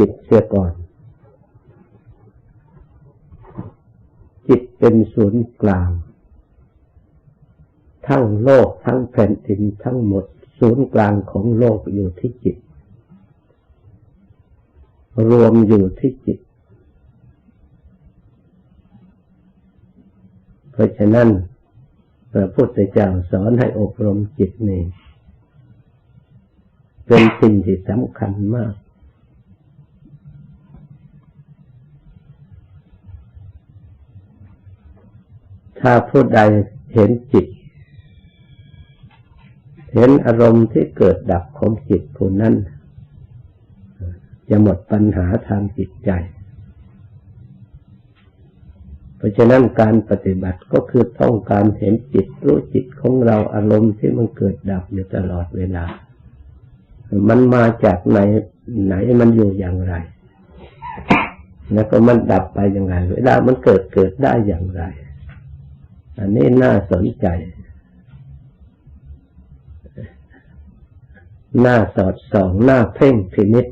จิตเสียก่อน จิตเป็นศูนย์กลาง ทั้งโลกทั้งแผ่นดินทั้งหมด ศูนย์กลางของโลกอยู่ที่จิต รวมอยู่ที่จิต เพราะฉะนั้นพระพุทธเจ้าสอนให้อบรมจิตนี่เป็นสิ่งที่สำคัญมาก ถ้าผู้ใดเห็นจิต เห็นอารมณ์ที่เกิดดับของจิตผู้นั้นจะหมดปัญหาทางจิตใจ เพราะฉะนั้นการปฏิบัติก็คือต้องการเห็นจิตรู้จิตของเราอารมณ์ที่มันเกิดดับอยู่ตลอดเวลา มันมาจากไหนไหนมันอยู่อย่างไร แล้วก็มันดับไปอย่างไร เวลามันเกิดเกิดได้อย่างไร อันนี้น่าสนใจ น่าสอดส่อง น่าเพ่งพินิษ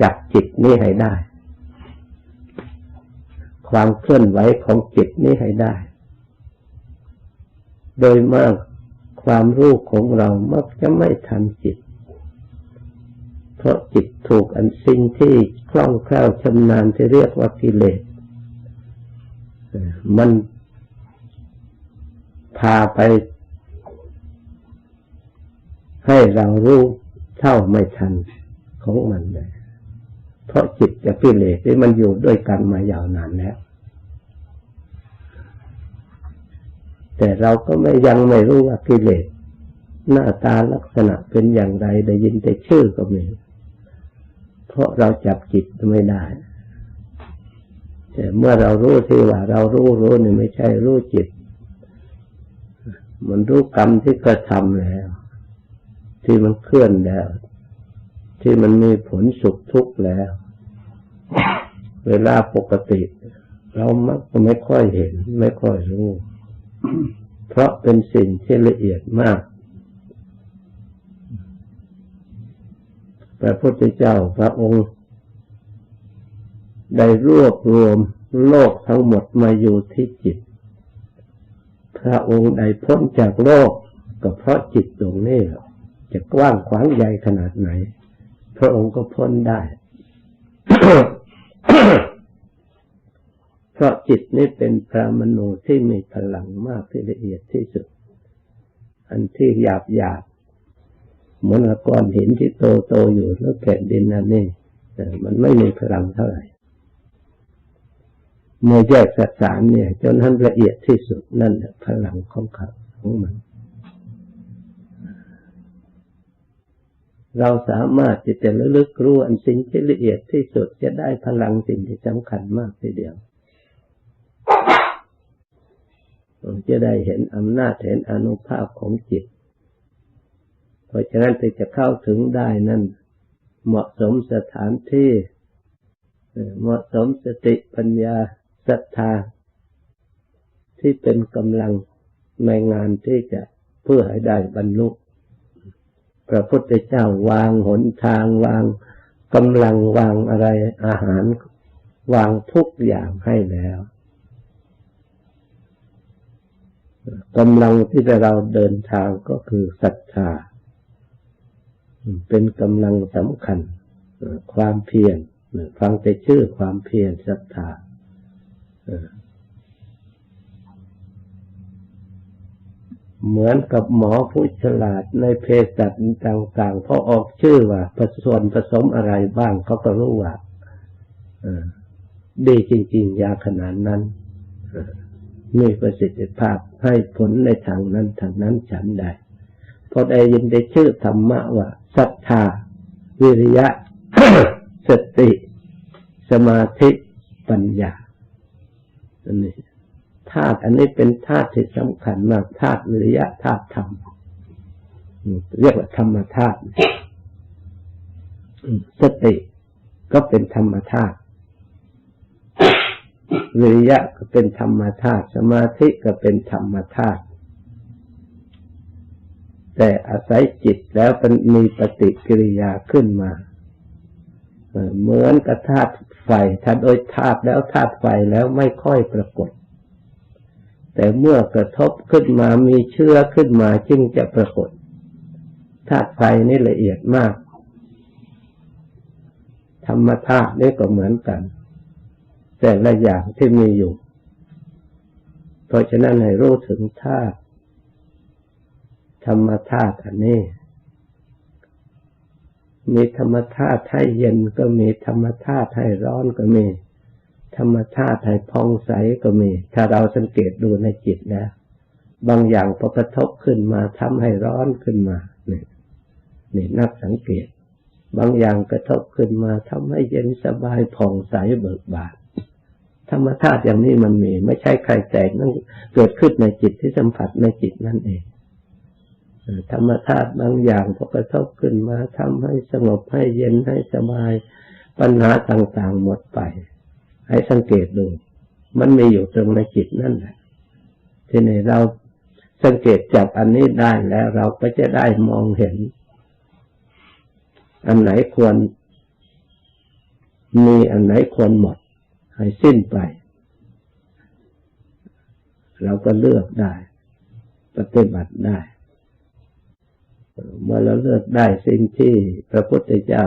จับจิตนี้ให้ได้ ความเคลื่อนไหวของจิตนี้ให้ได้ โดยมากความรู้ของเรามักจะไม่ทันจิต เพราะจิตถูกอันสิ่งที่คล่องแคล่วชำนาญที่เรียกว่ากิเลส มัน พาไป ให้เรารู้เท่าไม่ทันของมันเลยเพราะจิตกับกิเลสที่มันอยู่ด้วยกันมายาวนานแล้ว แต่เราก็ไม่ยังไม่รู้ว่ากิเลสหน้าตาลักษณะเป็นอย่างไรได้ยินแต่ชื่อก็ไม่เพราะเราจับจิตไม่ได้ แต่เมื่อเรารู้ที่ว่าเรารู้รู้นี่ไม่ใช่รู้จิต มันรู้กรรมที่กระทำแล้ว ที่มันเคลื่อนแล้ว ที่มันมีผลสุขทุกข์แล้ว เวลาปกติ เรามักไม่ค่อยเห็น ไม่ค่อยรู้ เพราะเป็นสิ่งที่ละเอียดมากพระพุทธเจ้าพระองค์ได้รวบรวมโลกทั้งหมดมาอยู่ที่จิต พระองค์ได้พ้นจากโลก ก็เพราะจิตตรงนี้จะกว้างขวางใหญ่ขนาดไหน พระองค์ก็พ้นได้ เพราะจิตนี้เป็นพระมโนที่มีพลังมากที่ละเอียดที่สุด อันที่หยาบหยาบเหมือนก้อนหินที่โตโตอยู่แล้วแผ่นดินนั่นนี่มันไม่มีพลังเท่าไหร่ เมื่อแยกสสารเนี่ย จนท่านละเอียดที่สุดนั่นพลังของเขาของมัน เราสามารถที่จะระลึกรู้อันสิ่งที่ละเอียดที่สุดจะได้พลังสิ่งที่สำคัญมากทีเดียวจะได้เห็นอำนาจเห็นอนุภาพของจิต เพราะฉะนั้นจะเข้าถึงได้นั่น เหมาะสมสถานที่ เหมาะสมสติปัญญา ศรัทธาที่เป็นกำลังในงานที่จะเพื่อให้ได้บรรลุ พระพุทธเจ้าวางหนทางวางกำลังวางอะไรอาหาร วางทุกอย่างให้แล้วกำลังที่เราเดินทางก็คือศรัทธา เป็นกำลังสำคัญ ความเพียรฟังแต่ชื่อความเพียรศรัทธา เหมือนกับหมอผู้ฉลาดในเภสัชต่างๆพอออกชื่อว่าผสมผสมอะไรบ้างเขาก็รู้ว่าดีจริง ๆ ยาขนาดนั้นมีประสิทธิภาพให้ผลในทางนั้นทางนั้นฉันได้พอได้ยินได้ชื่อธรรมะว่าศรัทธา วิริยะ สติ สมาธิปัญญา อันนี้ธาตุอันนี้เป็นธาตุที่สำคัญมากธาตุวิริยะธาตุธรรมเรียกว่าธรรมธาตุสติก็เป็นธรรมธาตุวิริยะก็เป็นธรรมธาตุสมาธิก็เป็นธรรมธาตุแต่อาศัยจิตแล้วมันมีปฏิกิริยาขึ้นมา เหมือนกับธาตุ ไฟ ถ้าโดยธาตุแล้วธาตุไฟแล้วไม่ค่อยปรากฏ แต่เมื่อกระทบขึ้นมามีเชื้อขึ้นมาจึงจะปรากฏธาตุไฟนี่ละเอียดมาก ธรรมธาตุนี่ก็เหมือนกัน แต่ละอย่างที่มีอยู่ เพราะฉะนั้นให้รู้ถึงธาตุธรรมธาตุอันนี้ มีธรรมธาตุให้เย็นก็มีธรรมธาตุให้ร้อนก็มี ธรรมธาตุให้พองใสก็มี ถ้าเราสังเกตดูในจิตแล้วบางอย่างพอกระทบขึ้นมาทำให้ร้อนขึ้นมาเนี่ยนี่นักสังเกต บางอย่างกระทบขึ้นมาทำให้เย็นสบายผ่องใสเบิกบานธรรมธาตุอย่างนี้มันมี ไม่ใช่ใครแต่งนั่นเกิดขึ้นในจิตที่สัมผัสในจิตนั่นเอง ธรรมธาตุบางอย่างพอกระทบขึ้นมาทำให้สงบให้เย็นให้สบายปัญหาต่างๆหมดไป ให้สังเกตดู มันมีอยู่ตรงในจิตนั่นแหละที่นี่เราสังเกตจับอันนี้ได้แล้วเราก็จะได้มองเห็น อันไหนควร มีอันไหนควรหมด ให้สิ้นไป เราก็เลือกได้ ปฏิบัติได้ เมื่อเราเลือกได้สิ่งที่พระพุทธเจ้า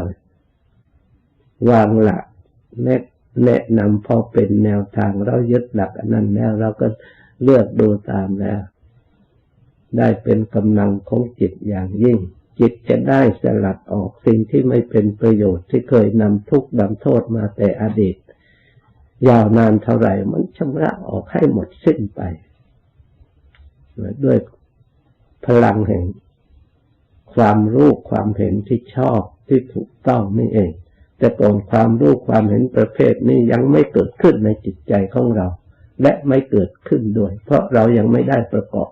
วางหลักแนะนะนำพอเป็นแนวทางเรายึดหลักอันนั้นแล้วเราก็เลือกดูตามแล้ว ได้เป็นกำลังของจิตอย่างยิ่ง จิตจะได้สลัดออกสิ่งที่ไม่เป็นประโยชน์ที่เคยนำทุกข์นำโทษมาแต่อดีต ยาวนานเท่าไหร่มันชำระออกให้หมดสิ้นไป ด้วยพลังแห่ง ความรู้ความเห็นที่ชอบที่ถูกต้องนี่เอง แต่ก่อนความรู้ความเห็นประเภทนี้ยังไม่เกิดขึ้นในจิตใจของเรา และไม่เกิดขึ้นด้วย เพราะเรายังไม่ได้ประกอบ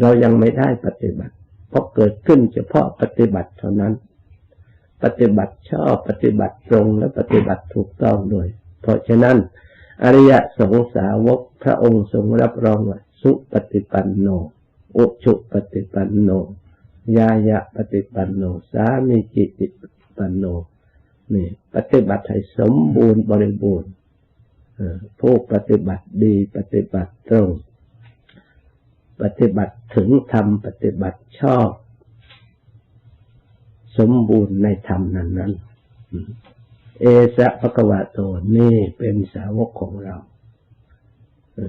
เรายังไม่ได้ปฏิบัติ เพราะเกิดขึ้นเฉพาะปฏิบัติเท่านั้น ปฏิบัติชอบปฏิบัติตรงและปฏิบัติถูกต้องด้วย เพราะฉะนั้น อริยสงสาวกพระองค์ทรงรับรองว่าสุปฏิปันโน อุชุปฏิปันโน ยายะปฏิปันโน สามีจิติปันโนนี่ปฏิบัติให้สมบูรณ์บริบูรณ์ผู้ปฏิบัติดีปฏิบัติตรง ปฏิบัติถึงธรรมปฏิบัติชอบ สมบูรณ์ในธรรมนั้นนั้นเอสะภควะโตนี่เป็นสาวกของเรา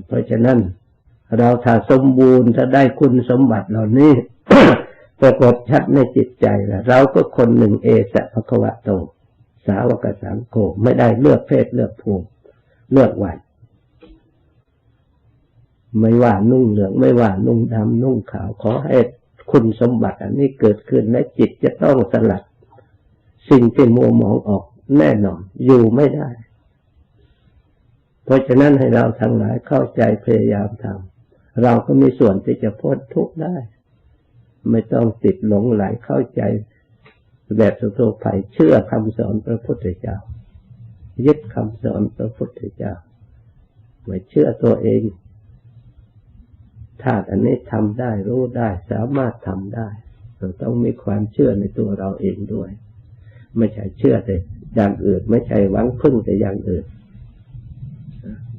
เพราะฉะนั้นเราถ้าสมบูรณ์ถ้าได้คุณสมบัติเหล่านี้ ปรากฏชัดในจิตใจแล้วเราก็คนหนึ่งเอสะภควะโต สาวกสังโฆไม่ได้เลือกเพศเลือกภูมิเลือกวัยไม่ว่านุ่งเหลืองไม่ว่านุ่งดำนุ่งขาวขอให้คุณสมบัติอันนี้เกิดขึ้นและจิตจะต้องสลัด สิ่งที่มัวหมองออกแน่นอน อยู่ไม่ได้ เพราะฉะนั้นให้เราทั้งหลายเข้าใจพยายามทำเราก็มีส่วนที่จะพ้นทุกข์ได้ ไม่ต้องติดหลงไหลเข้าใจแบบสุโภไยเชื่อคำสอนพระพุทธเจ้า ยึดคำสอนพระพุทธเจ้าไม่เชื่อตัวเองธาตุอันนี้ทำได้รู้ได้สามารถทำได้เราต้องมีความเชื่อในตัวเราเองด้วย ไม่ใช่เชื่อแต่อย่างอื่น ไม่ใช่หวังพึ่งแต่อย่างอื่น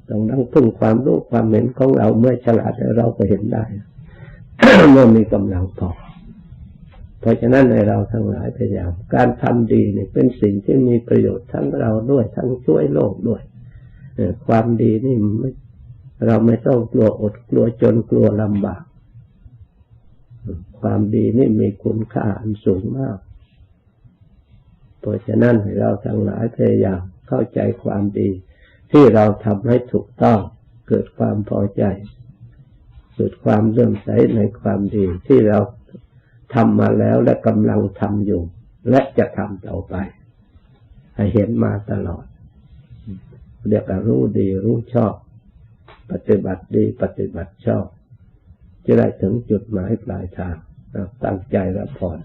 ต้องนั่งพึ่งความรู้ความเห็นของเราเมื่อฉลาดเราก็เห็นได้ เมื่อมีกำลังพอเพราะฉะนั้นในเราทั้งหลายพยายามการทำดีเนี่ยเป็นสิ่งที่มีประโยชน์ทั้งเราด้วยทั้งช่วยโลกด้วยความดีนี่เราไม่ต้องกลัวอดกลัวจนกลัวลำบาก ความดีนี่มีคุณค่าอันสูงมาก เพราะฉะนั้นให้เราทั้งหลายพยายามเข้าใจความดี ที่เราทำให้ถูกต้องเกิดความพอใจ เกิดความเลื่อมใสในความดีที่เราทำมาแล้วและกำลังทำอยู่ และจะทำต่อไป ให้เห็นมาตลอด เรียกว่ารู้ดีรู้ชอบ ปฏิบัติดีปฏิบัติชอบ จะได้ถึงจุดหมายปลายทางตั้งใจรับพร